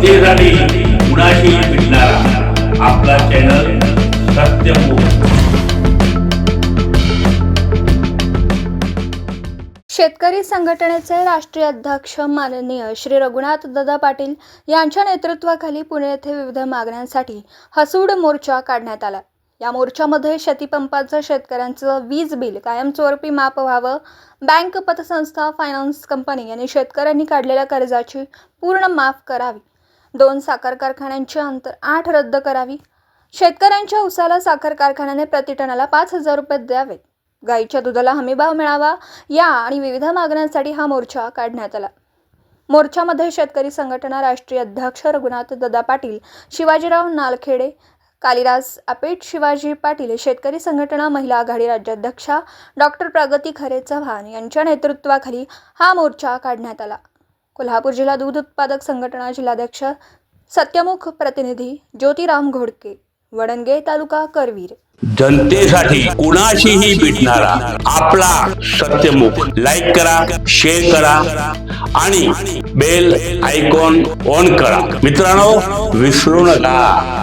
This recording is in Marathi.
जनतेसाठी कुणाशी भेटणारा आपला चॅनल सत्यमुख शेतकरी संघटनेचे राष्ट्रीय अध्यक्ष माननीय श्री रघुनाथ दादा पाटील यांच्या नेतृत्वाखाली पुणे येथे विविध मागण्यांसाठी हसूड मोर्चा काढण्यात आला. या मोर्चामध्ये शेतीपंपाचं शेतकऱ्यांचं वीज बिल कायमस्वरूपी माफ व्हावं बँक पतसंस्था फायनान्स कंपनी यांनी शेतकऱ्यांनी काढलेल्या कर्जाची पूर्ण माफ करावी दोन साखर कारखान्यांची अंतर आठ रद्द करावी. शेतकऱ्यांच्या उसाला साखर कारखान्याने प्रतिटनाला पाच हजार रुपये द्यावेत. गाईच्या दुधाला हमीभाव मिळावा या आणि विविध मागण्यांसाठी हा मोर्चा काढण्यात आला. मोर्चामध्ये शेतकरी संघटना राष्ट्रीय अध्यक्ष रघुनाथ ददा पाटील शिवाजीराव नालखेडे कालिदास अपेट शिवाजी पाटील शेतकरी संघटना महिला आघाडी राज्याध्यक्षा डॉक्टर प्रगती खरे चव्हाण यांच्या नेतृत्वाखाली हा मोर्चा काढण्यात आला. कोल्हापूर जिल्हा दूध उत्पादक संघटना जिल्हाध्यक्ष सत्यमुख प्रतिनिधी ज्योतिराम घोडके वडणगे तालुका करवीर. जनतेसाठी कुणाशीही भेटणारा आपला सत्यमुख लाईक करा शेअर करा आणि बेल आयकॉन ऑन करा. मित्रांनो विसरू नका.